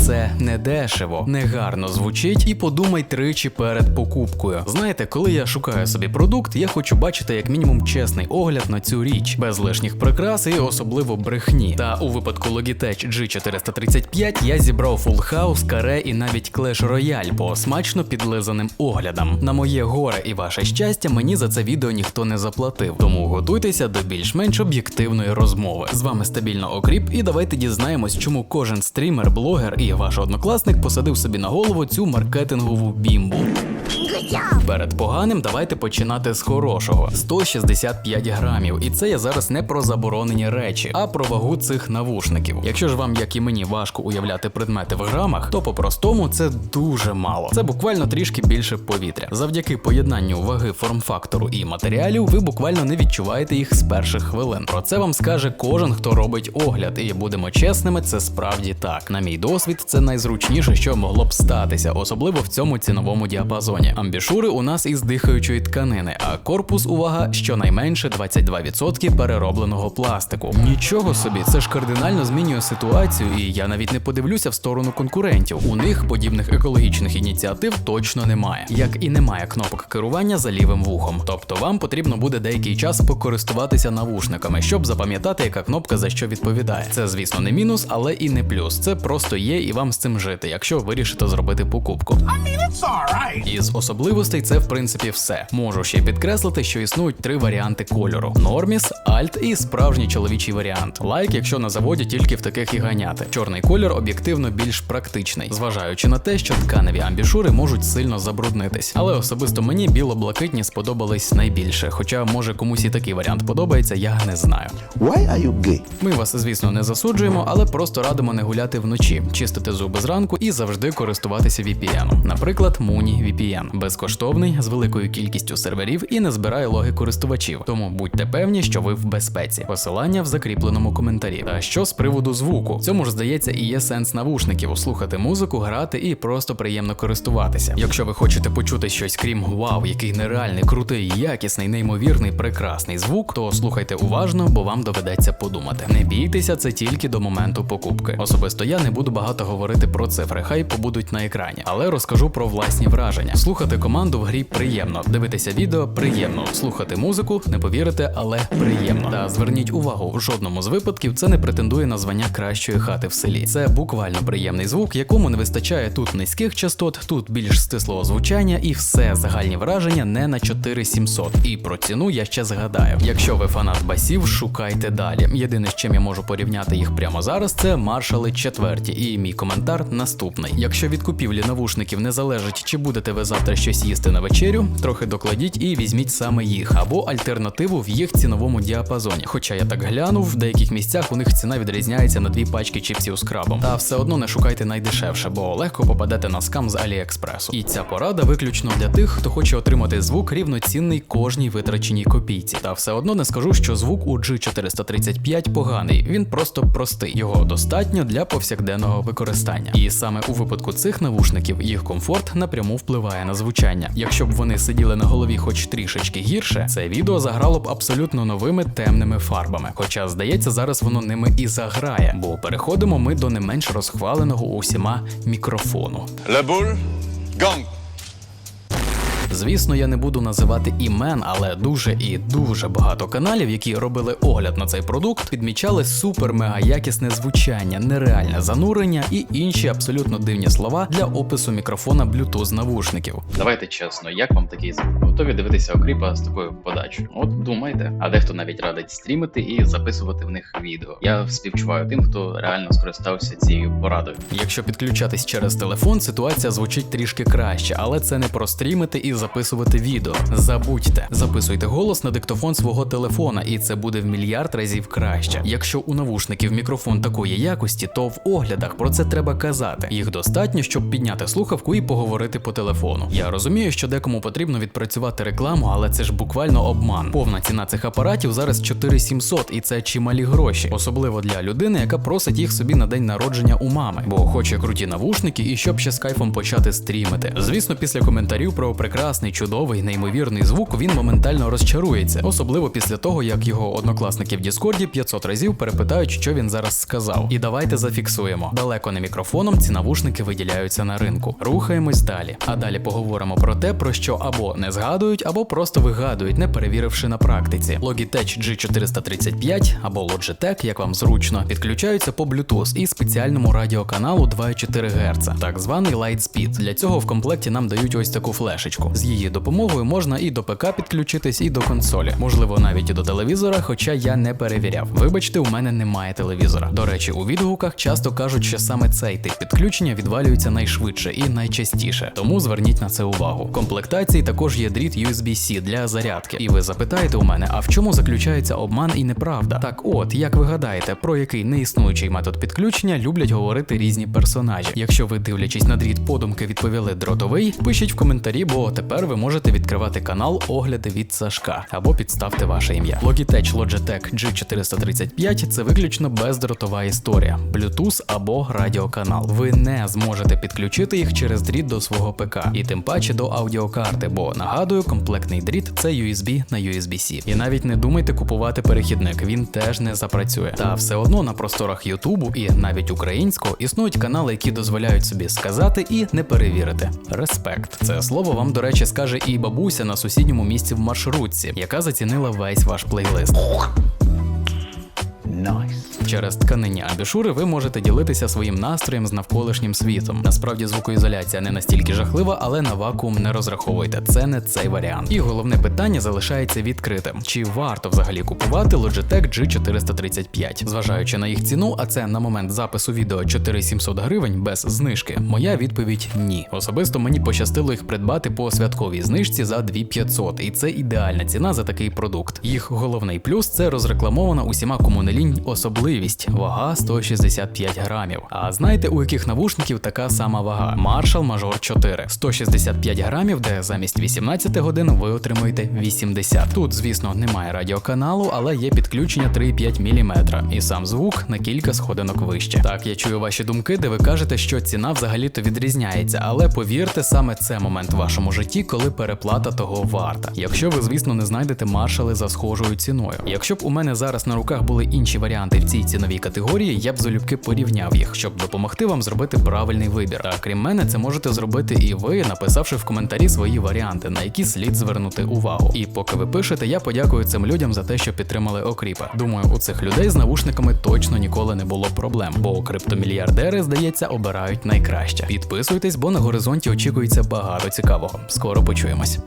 це не дешево, негарно звучить і подумай тричі перед покупкою. Знаєте, коли я шукаю собі продукт, я хочу бачити як мінімум чесний огляд на цю річ, без лишніх прикрас і особливо брехні. Та у випадку Logitech G435 я зібрав Full House, каре і навіть Clash Royale по смачно підлизаним оглядам. На моє горе і ваше щастя, мені за це відео ніхто не заплатив, тому готуйтеся до більш-менш об'єктивної розмови. З вами стабільно Окріп, і давайте дізнаємось, чому кожен стрімер, блогер і ваш однокласник посадив собі на голову цю маркетингову бімбу. Перед поганим давайте починати з хорошого: 165 грамів. І це я зараз не про заборонені речі, а про вагу цих навушників. Якщо ж вам, як і мені, важко уявляти предмети в грамах, то по-простому це дуже мало. Це буквально трішки більше повітря. Завдяки поєднанню ваги форм-фактору і матеріалів, ви буквально не відчуваєте їх з перших хвилин. Про це вам скаже кожен, хто робить огляд, і будемо чесними, це справді так. На мій досвід, це найзручніше, що могло б статися, особливо в цьому ціновому діапазоні. Амбішури у нас із дихаючої тканини, а корпус, увага, щонайменше 22% переробленого пластику. Нічого собі, це ж кардинально змінює ситуацію, і я навіть не подивлюся в сторону конкурентів. У них подібних екологічних ініціатив точно немає, як і немає кнопок керування за лівим вухом. Тобто вам потрібно буде деякий час покористуватися навушниками, щоб запам'ятати, яка кнопка за що відповідає. Це, звісно, не мінус, але і не плюс. Це просто є, і вам з цим жити, якщо вирішите зробити покупку. It's alright. Із особливостей це в принципі все. Можу ще підкреслити, що існують три варіанти кольору: норміс, альт і справжній чоловічий варіант. Лайк, якщо на заводі тільки в таких і ганяти. Чорний колір об'єктивно більш практичний, зважаючи на те, що тканеві амбішури можуть сильно забруднитись. Але особисто мені біло-блакитні сподобались найбільше. Хоча може комусь і такий варіант подобається, я не знаю. Why are you gay? Ми вас, звісно, не засуджуємо, але просто радимо не гуляти вночі, чистити зуби зранку і завжди користуватися VPN. Наприклад, Muni VPN. Безкоштовний з великою кількістю серверів і не збирає логи користувачів. Тому будьте певні, що ви в безпеці. Посилання в закріпленому коментарі. Та що з приводу звуку? В цьому ж здається і є сенс навушників слухати музику, грати і просто приємно користуватися. Якщо ви хочете почути щось крім вау, який нереальний, крутий, якісний, неймовірний, прекрасний звук, то слухайте уважно, бо вам доведеться подумати. Не бійтеся, це тільки до моменту покупки. Особисто я не буду багато говорити про цифри, хай побудуть на екрані, але розкажу про власні враження. Слухати команду в грі приємно, дивитися відео приємно, слухати музику, не повірите, але приємно. Та зверніть увагу, в жодному з випадків це не претендує на звання кращої хати в селі. Це буквально приємний звук, якому не вистачає тут низьких частот, тут більш стислого звучання, і все загальні враження не на 4700. І про ціну я ще згадаю. Якщо ви фанат басів, шукайте далі. Єдине, з чим я можу порівняти їх прямо зараз, це маршали четверті. І мій коментар наступний: якщо від купівлі навушників не залежить, чи будете ви завтра щось їсти на вечерю, трохи докладіть і візьміть саме їх, або альтернативу в їх ціновому діапазоні. Хоча я так глянув, в деяких місцях у них ціна відрізняється на дві пачки чіпсів з крабом. Та все одно не шукайте найдешевше, бо легко попадете на скам з Аліекспресу. І ця порада виключно для тих, хто хоче отримати звук рівноцінний кожній витраченій копійці. Та все одно не скажу, що звук у G435 поганий. Він просто простий. Його достатньо для повсякденного використання. І саме у випадку цих навушників їх комфорт напряму впливає на звучання. Якщо б вони сиділи на голові хоч трішечки гірше, це відео заграло б абсолютно новими темними фарбами. Хоча, здається, зараз воно ними і заграє, бо переходимо ми до не менш розхваленого усіма мікрофону. Лебуль gang. Звісно, я не буду називати імен, але дуже і дуже багато каналів, які робили огляд на цей продукт, підмічали супер мега якісне звучання, нереальне занурення і інші абсолютно дивні слова для опису мікрофона Bluetooth навушників. Давайте чесно, як вам такий звук? Готові дивитися окріпа з такою подачею? От думайте, а дехто навіть радить стрімити і записувати в них відео. Я співчуваю тим, хто реально скористався цією порадою. Якщо підключатись через телефон, ситуація звучить трішки краще, але це не про стрімити і записувати відео. Забудьте, записуйте голос на диктофон свого телефона, і це буде в мільярд разів краще. Якщо у навушників мікрофон такої якості, то в оглядах про це треба казати. Їх достатньо, щоб підняти слухавку і поговорити по телефону. Я розумію, що декому потрібно відпрацювати рекламувати рекламу, але це ж буквально обман. Повна ціна цих апаратів зараз 4700, і це чималі гроші, особливо для людини, яка просить їх собі на день народження у мами, бо хоче круті навушники і щоб ще з кайфом почати стрімити. Звісно, після коментарів про прекрасний, чудовий, неймовірний звук він моментально розчарується, особливо після того, як його однокласники в Діскорді 500 разів перепитають, що він зараз сказав. І давайте зафіксуємо. Далеко не мікрофоном ці навушники виділяються на ринку. Рухаємось далі. А далі поговоримо про те, про що або не згадують, або просто вигадують, не перевіривши на практиці. Logitech G435 або Logitech, як вам зручно, підключаються по Bluetooth і спеціальному радіоканалу 2,4 Гц, так званий Lightspeed. Для цього в комплекті нам дають ось таку флешечку. З її допомогою можна і до ПК підключитись, і до консолі, можливо, навіть і до телевізора, хоча я не перевіряв. Вибачте, у мене немає телевізора. До речі, у відгуках часто кажуть, що саме цей тип підключення відвалюється найшвидше і найчастіше, тому зверніть на це увагу. В комплектації також є дріт USB-C для зарядки. І ви запитаєте у мене, а в чому заключається обман і неправда? Так, от як ви гадаєте, про який неіснуючий метод підключення люблять говорити різні персонажі. Якщо ви, дивлячись на дріт, подумки відповіли дротовий, пишіть в коментарі, бо тепер ви можете відкривати канал Огляди від Сашка або підставте ваше ім'я. Logitech Logitech G435 це виключно бездротова історія, Bluetooth або радіоканал. Ви не зможете підключити їх через дріт до свого ПК, і тим паче до аудіокарти, бо нагадую, комплектний дріт це USB на USB-C. І навіть не думайте купувати перехідник, він теж не запрацює. Та все одно на просторах Ютубу і навіть українського існують канали, які дозволяють собі сказати і не перевірити. Респект. Це слово вам, до речі, скаже і бабуся на сусідньому місці в маршрутці, яка зацінила весь ваш плейлист. Nice. Через тканині абішури ви можете ділитися своїм настроєм з навколишнім світом. Насправді звукоізоляція не настільки жахлива, але на вакуум не розраховуйте. Це не цей варіант. І головне питання залишається відкритим: чи варто взагалі купувати Logitech G435? Зважаючи на їх ціну, а це на момент запису відео 4700 гривень без знижки. Моя відповідь ні. Особисто мені пощастило їх придбати по святковій знижці за 2500, і це ідеальна ціна за такий продукт. Їх головний плюс це розрекламована усіма комунелінь особливість вага 165 грамів. А знаєте, у яких навушників така сама вага? Marshall Major 4 165 грамів, де замість 18 годин ви отримуєте 80. Тут, звісно, немає радіоканалу, але є підключення 3,5 мм, і сам звук на кілька сходинок вище. Так, я чую ваші думки, де ви кажете, що ціна взагалі-то відрізняється, але повірте, саме це момент в вашому житті, коли переплата того варта. Якщо ви, звісно, не знайдете маршали за схожою ціною. Якщо б у мене зараз на руках були інші варіанти в цій ціновій категорії, я б залюбки порівняв їх, щоб допомогти вам зробити правильний вибір. А крім мене, це можете зробити і ви, написавши в коментарі свої варіанти, на які слід звернути увагу. І поки ви пишете, я подякую цим людям за те, що підтримали Окріпа. Думаю, у цих людей з навушниками точно ніколи не було проблем, бо криптомільярдери, здається, обирають найкраще. Підписуйтесь, бо на горизонті очікується багато цікавого. Скоро почуємось.